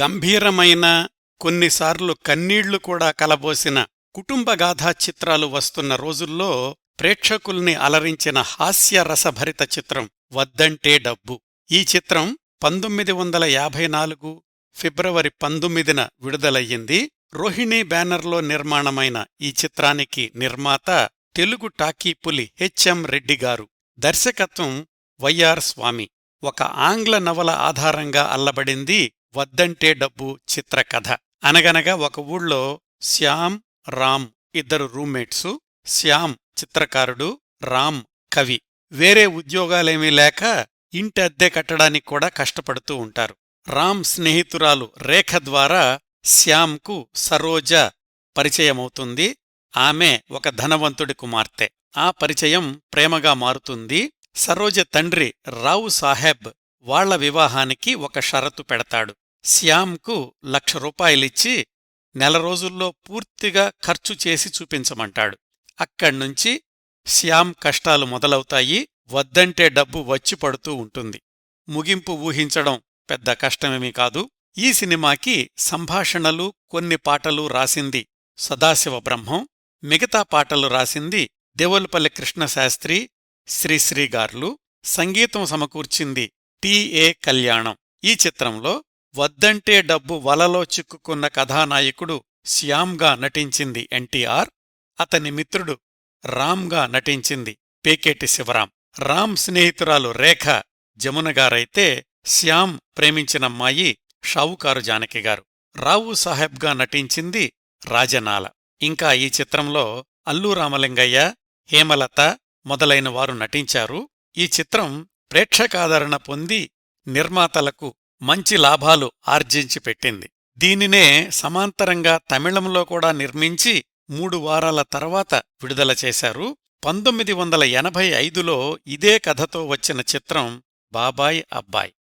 గంభీరమైన కొన్నిసార్లు కన్నీళ్ళు కూడా కలబోసిన కుటుంబగాథా చిత్రాలు వస్తున్న రోజుల్లో ప్రేక్షకుల్ని అలరించిన హాస్యరసభరిత చిత్రం వద్దంటే డబ్బు. ఈ చిత్రం పంతొమ్మిది వందల యాభై నాలుగు ఫిబ్రవరి పంతొమ్మిదిన విడుదలయ్యింది. రోహిణీ బ్యానర్లో నిర్మాణమైన ఈ చిత్రానికి నిర్మాత తెలుగు టాకీ పులి హెచ్ఎం రెడ్డి గారు. దర్శకత్వం వైఆర్ స్వామి. ఒక ఆంగ్ల నవల ఆధారంగా అల్లబడింది వద్దంటే డబ్బు చిత్రకథ. అనగనగా ఒక ఊళ్ళో శ్యామ్ రామ్ ఇద్దరు రూమ్మేట్సు. శ్యామ్ చిత్రకారుడు రామ్ కవి. వేరే ఉద్యోగాలేమీ లేక ఇంటి అద్దె కట్టడానికి కూడా కష్టపడుతూ ఉంటారు. రామ్ స్నేహితురాలు రేఖ ద్వారా శ్యామ్కు సరోజ పరిచయమవుతుంది. ఆమె ఒక ధనవంతుడి కుమార్తె. ఆ పరిచయం ప్రేమగా మారుతుంది. సరోజ తండ్రి రావు సాహెబ్ వాళ్ళ వివాహానికి ఒక షరతు పెడతాడు. శ్యామ్కు లక్ష రూపాయలిచ్చి నెల రోజుల్లో పూర్తిగా ఖర్చు చేసి చూపించమంటాడు. అక్కడ్నుంచి శ్యామ్ కష్టాలు మొదలవుతాయి వద్దంటే డబ్బు వచ్చి పడుతూ ఉంటుంది. ముగింపు ఊహించడం పెద్ద కష్టమేమీ కాదు. ఈ సినిమాకి సంభాషణలు కొన్ని పాటలు రాసింది సదాశివ బ్రహ్మం మిగతా పాటలు రాసింది దేవులపల్లి కృష్ణశాస్త్రి శ్రీశ్రీగార్లు. సంగీతం సమకూర్చింది టిఏ కళ్యాణం. ఈ చిత్రంలో వద్దంటే డబ్బు వలలో చిక్కుకున్న కథానాయకుడు శ్యామ్గా నటించింది ఎన్టీఆర్ అతని మిత్రుడు రామ్గా నటించింది పేకేటి శివరాం. రామ్ స్నేహితురాలు రేఖ జమునగారైతే శ్యామ్ ప్రేమించినమ్మాయి షావుకారు జానకిగారు రావు సాహెబ్గా నటించింది రాజనాల. ఇంకా ఈ చిత్రంలో అల్లు రామలింగయ్య హేమలత మొదలైన వారు నటించారు. ఈ చిత్రం ప్రేక్షకాదరణ పొంది నిర్మాతలకు మంచి లాభాలు ఆర్జించి పెట్టింది. దీనినే సమాంతరంగా తమిళంలో కూడా నిర్మించి మూడు వారాల తర్వాత విడుదల చేశారు. పంతొమ్మిది వందల ఎనభై ఐదులో ఇదే కథతో వచ్చిన చిత్రం బాబాయ్ అబ్బాయ్.